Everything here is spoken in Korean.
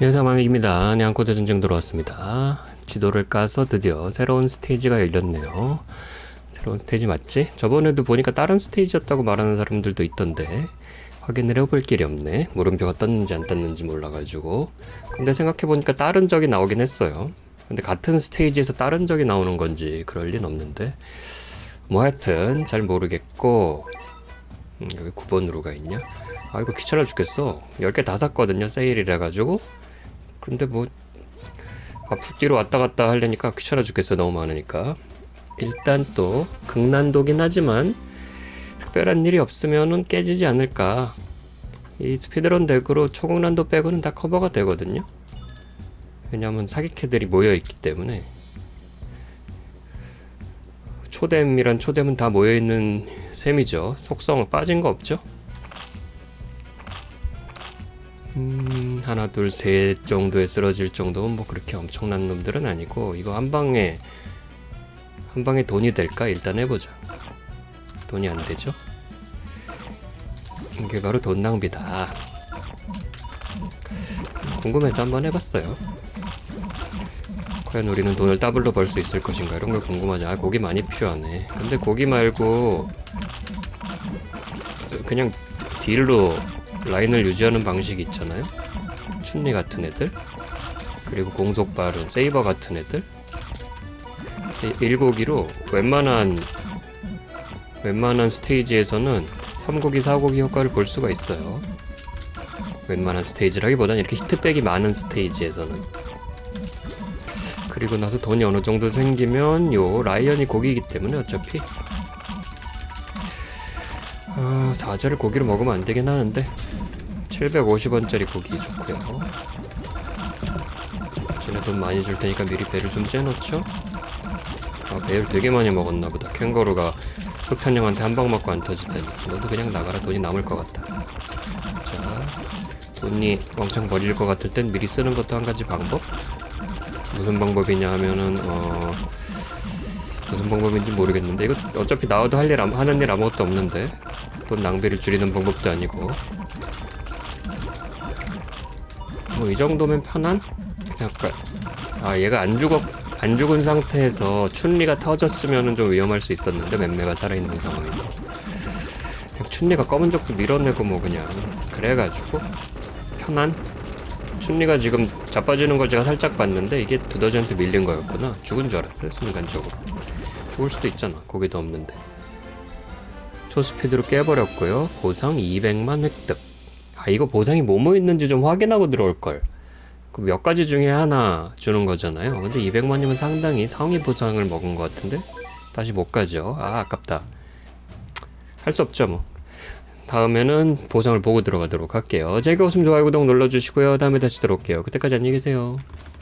마믹입니다. 냥코드 전쟁 들어왔습니다. 지도를 까서 드디어 새로운 스테이지가 열렸네요. 새로운 스테이지 맞지? 저번에도 보니까 다른 스테이지였다고 말하는 사람들도 있던데 확인을 해볼 길이 없네. 물음표가 떴는지 안 떴는지 몰라가지고 근데 생각해보니까 다른 적이 나오긴 했어요. 근데 같은 스테이지에서 다른 적이 나오는 건지 그럴 리는 없는데 뭐 하여튼 잘 모르겠고 음, 여기 9번으로 가 있냐? 아 이거 귀찮아 죽겠어 10개 다 샀거든요 세일이라 가지고 근데 뭐 앞뒤로 왔다 갔다 하려니까 귀찮아 죽겠어 너무 많으니까. 일단 또 극난도긴 하지만 특별한 일이 없으면은 깨지지 않을까. 이 스피드런 덱으로 초극난도 빼고는 다 커버가 되거든요. 왜냐면 사기캐들이 모여있기 때문에. 초뎀이란 초뎀은 다 모여있는 셈이죠. 속성 빠진 거 없죠 음, 하나, 둘, 셋 정도에 쓰러질 정도면 뭐 그렇게 엄청난 놈들은 아니고 이거 한 방에 한 방에 돈이 될까 일단 해보자. 돈이 안 되죠? 이게 바로 돈 낭비다. 궁금해서 한번 해봤어요. 과연 우리는 돈을 더블로 벌 수 있을 것인가 이런 걸 궁금하지. 아 고기 많이 필요하네. 근데 고기 말고 그냥 딜로 라인을 유지하는 방식이 있잖아요. 춘리 같은 애들, 그리고 공속 빠른 세이버 같은 애들. 이 일고기로 웬만한 웬만한 스테이지에서는 3고기, 4고기 효과를 볼 수가 있어요. 웬만한 스테이지라기보다는 이렇게 히트백이 많은 스테이지에서는. 그리고 나서 돈이 어느 정도 생기면 요 라이언이 고기이기 때문에 어차피 아, 4자를 고기로 먹으면 안 되긴 하는데 750원짜리 고기 좋고요. 쟤네 돈 많이 줄 테니까 미리 배를 좀 째놓죠. 아, 배를 되게 많이 먹었나 보다. 캥거루가 흑탄형한테 한 방 맞고 안 터지다니. 너도 그냥 나가라 돈이 남을 것 같다. 자, 돈이 왕창 버릴 것 같을 땐 미리 쓰는 것도 한 가지 방법? 무슨 방법이냐 하면은 어 무슨 방법인지 모르겠는데 이거 어차피 나와도 할 일 하는 일 아무것도 없는데 돈 낭비를 줄이는 방법도 아니고. 뭐 이 정도면 편한? 잠깐. 아 얘가 안 죽어 안 죽은 상태에서 춘리가 터졌으면은 좀 위험할 수 있었는데 맴매가 살아있는 상황에서. 춘리가 검은 적도 밀어내고 뭐 그냥 그래가지고 편한? 춘리가 지금 자빠지는 걸 제가 살짝 봤는데 이게 두더지한테 밀린 거였구나. 죽은 줄 알았어요 순간적으로 죽을 수도 있잖아. 고기도 없는데. 초스피드로 깨버렸고요. 보상 200만 획득. 아 이거 보상이 뭐뭐 있는지 좀 확인하고 들어올걸. 그몇 가지 중에 하나 주는 거잖아요. 근데 200만이면 상당히 상위 보상을 먹은 것 같은데? 다시 못 가죠. 아 아깝다. 할 수 없죠 뭐. 다음에는 보상을 보고 들어가도록 할게요. 웃음 좋아요 구독 눌러주시고요. 다음에 다시 들어올게요. 그때까지 안녕히 계세요